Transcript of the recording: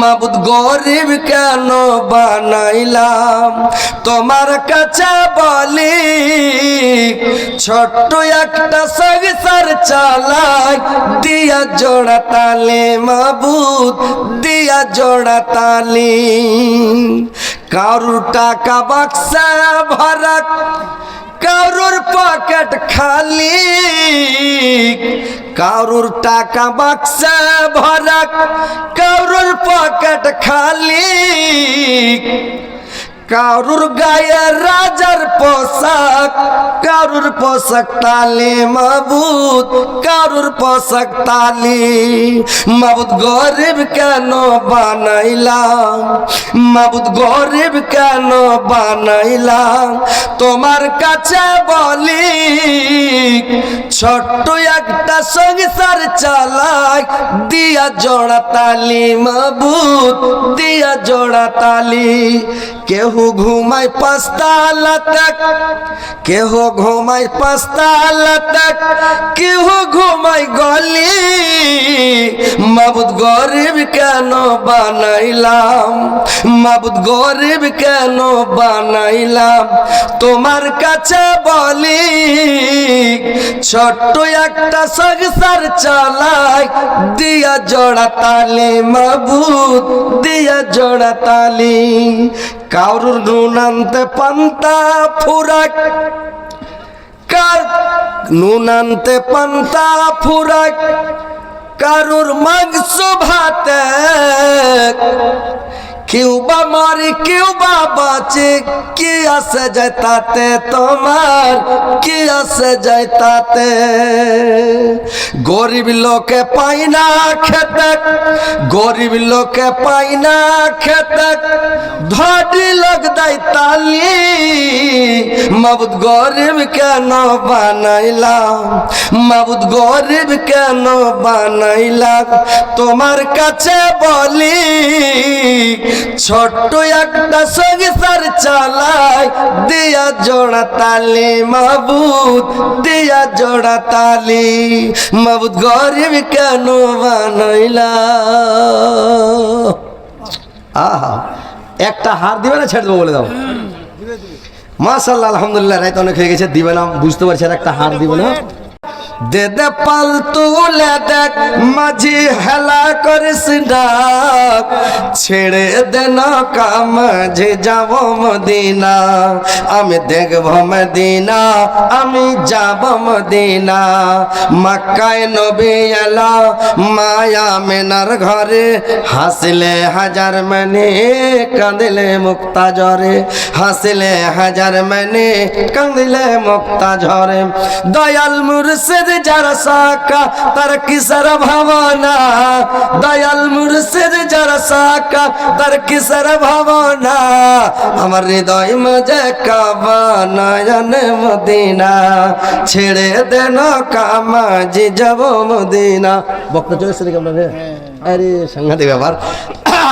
মাবুদ গরিব কেন বানাইলাম? তোমার কাছে বলি, ছোট্ট একটা সংসার চালাই। দিয়া জোড়া তালে, মাবুদ, দিয়া জোড়া তালি। কারুর টাকা বাক্সা ভরা, কারুর পকেট খালি। কারুর টাকা বাক্সা ভরা কারুর পকেট খালি। কারুর গায়ে রাজার পোশাক, কারুর পোশাক তালি মাবুদ, কারুর পোশাক তালি মাবুদ গরিব কেন বানাইলাম? মাবুদ গরিব কেন বানাইলাম? তোমার কাছে বলি, ছোট্ট একটা সংসার চালাই, দিয়া জোড়া তালি মাবুদ, দিয়া জোড়া তালি কেহ ঘুমায় পাঁচতালা তক কেহ ঘুমায় পাঁচতালা তক কেহ ঘুমায় গলি। মাবুদ গরিব কেন বানাইলাম? মাবুদ গরিব কেন বানাইলাম? তোমার কাছে বলি, ছোট্ট একটা সংসার চালাই, দিয়া জোড়া তালি, মাবুদ, দিয়া জোড়া তালি। কারুর নুন আনতে পান্তা ফুরাক, কার নুন আনতে পান্তা ফুরাক? কারুর মাংস ভাতে কেউ বা মরে, কেউ বা বাঁচে, কি আসে যায় তাতে তোমার, কি আসে যায় তাতে? গরিব লোকে পাই না খেতে, গরিব লোকে পাই না খেতে। ধরি লোক দেয় তালি মাবুদ গরিব কেন বানাইলাম? মাবুদ গরিব কেন বানাইলাম? তোমার কাছে বলি, ছোট্ট একটা সংসার চালাই, দিয়া জোড়া তালি মাবুদ, দিয়া জোড়া তালি। মাবুদ গরিব কেন বানাইলা আহা, একটা হার দিবে না, ছেড়ে দেবো, বলে দাও। মাশাল্লাহ আলহামদুলিল্লাহ, রাইত অনেক হয়ে গেছে, দিবে না, বুঝতে পারছি আর একটা হার দিবে না। দে দে পাল তুলে দেখ, মাঝি হেলা করিস ডাক। ছেড়ে দে না কামাঝে যাব মদিনা। আমি দেখব মদিনা, আমি যাব মদিনা। মক্কায় নবী এলা, মায়া মেনার ঘরে। হাসলে হাজার মানে কাঁদিলে মুক্তা ঝরে হাসলে হাজার মানে কাঁদিলে মুক্তা ঝরে দয়াল মুর্শিদ যারা সাকা তার কিসর ভাবনা? দয়াল মুর্শিদ যারা সাকা তার কিসর ভাবনা? আমার হৃদয় মজে কাবা নয়ন মদিনা ছেড়ে দেন কামাজি যাব মদিনা। বক্তা চলে এসেছে আরে সাংঘাতিক ব্যাপার।